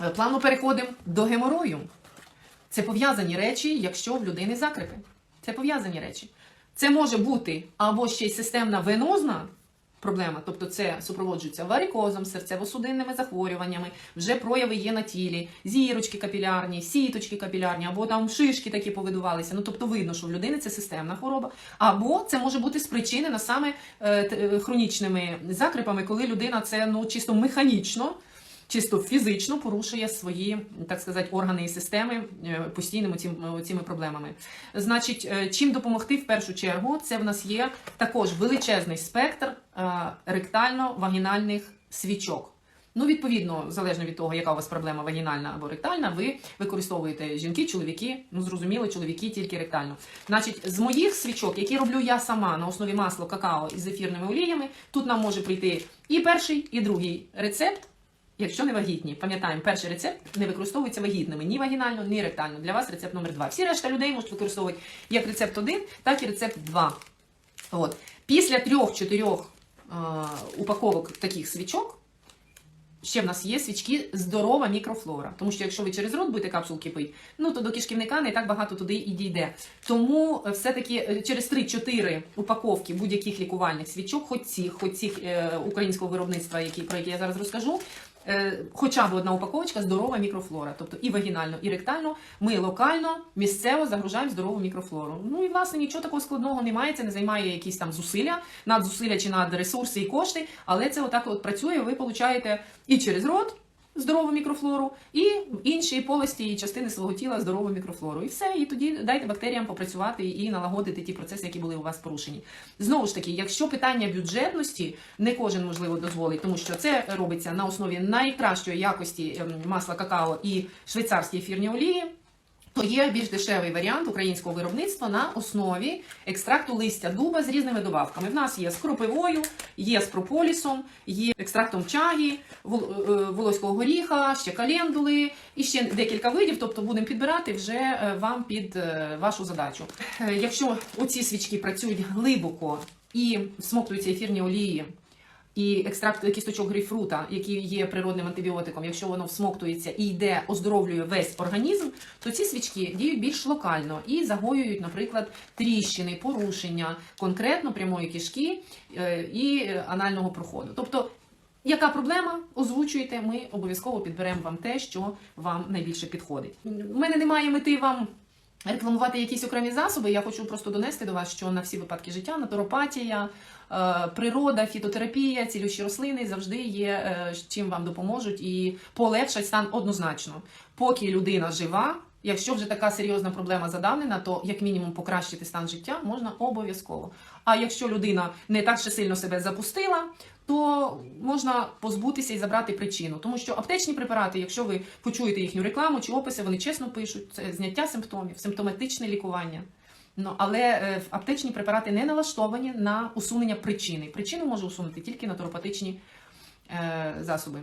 Е, Плавно переходимо до геморою. Це пов'язані речі, якщо в людини закрипи. Це пов'язані речі. Це може бути або ще й системна венозна проблема, тобто це супроводжується варикозом, серцево-судинними захворюваннями, вже прояви є на тілі, зірочки капілярні, сіточки капілярні, або там шишки такі повидувалися. Ну тобто видно, що в людини це системна хвороба, або це може бути спричинено саме е, е, хронічними закрипами, коли людина це ну чисто механічно чисто фізично порушує свої, так сказати, органи і системи е, постійними цим, цими проблемами. Значить, е, чим допомогти в першу чергу, це в нас є також величезний спектр е, ректально-вагінальних свічок. Ну, відповідно, залежно від того, яка у вас проблема вагінальна або ректальна, ви використовуєте жінки, чоловіки, ну зрозуміло, чоловіки тільки ректально. Значить, з моїх свічок, які роблю я сама на основі масла какао із ефірними оліями, тут нам може прийти і перший, і другий рецепт. Якщо не вагітні, пам'ятаємо, перший рецепт не використовується вагітними ні вагінально, ні ректально. Для вас рецепт номер два. Всі решта людей можуть використовувати як рецепт 1, так і рецепт 2. От. Після трьох-чотирьох е, упаковок таких свічок ще в нас є свічки здорова мікрофлора. Тому що якщо ви через рот будете капсулки пити, ну то до кишківника не так багато туди і дійде. Тому е, все-таки е, через 3-4 упаковки будь-яких лікувальних свічок, хоч цих, хоч цих українського виробництва, які, про які я зараз розкажу. Е, Хоча б одна упаковочка здорова мікрофлора, тобто і вагінально, і ректально, ми локально, місцево загружаємо здорову мікрофлору. Ну і власне нічого такого складного немає, це не займає якісь там зусилля, надзусилля чи над ресурси і кошти, але це отак от працює. Ви получаєте і через рот здорову мікрофлору, і інші полості і частини свого тіла здорову мікрофлору. І все, і тоді дайте бактеріям попрацювати і налагодити ті процеси, які були у вас порушені. Знову ж таки, якщо питання бюджетності не кожен можливо дозволить, тому що це робиться на основі найкращої якості ем, масла какао і швейцарської ефірні олії. То є більш дешевий варіант українського виробництва на основі екстракту листя дуба з різними добавками. В нас є з кропивою, є з прополісом, є екстрактом чаги, вол- е, волоського горіха, ще календули і ще декілька видів. Тобто будемо підбирати вже е, вам під е, вашу задачу. Е, Якщо оці свічки працюють глибоко і всмоктуються ефірні олії. І екстракт кісточок грейпфрута, який є природним антибіотиком, якщо воно всмоктується і йде, оздоровлює весь організм, то ці свічки діють більш локально і загоюють, наприклад, тріщини, порушення конкретно прямої кишки е, і анального проходу. Тобто, яка проблема? Озвучуєте, ми обов'язково підберемо вам те, що вам найбільше підходить. У мене немає мети вам рекламувати якісь окремі засоби. Я хочу просто донести до вас, що на всі випадки життя натуропатія, е, природа, фітотерапія, цілющі рослини завжди є е, чим вам допоможуть і полегшать стан однозначно. Поки людина жива. Якщо вже така серйозна проблема задавнена, то як мінімум покращити стан життя можна обов'язково. А якщо людина не так ще сильно себе запустила, то можна позбутися і забрати причину. Тому що аптечні препарати, якщо ви почуєте їхню рекламу чи описи, вони чесно пишуть це зняття симптомів, симптоматичне лікування. Ну але е, аптечні препарати не налаштовані на усунення причини. Причину може усунути тільки натуропатичні е, засоби.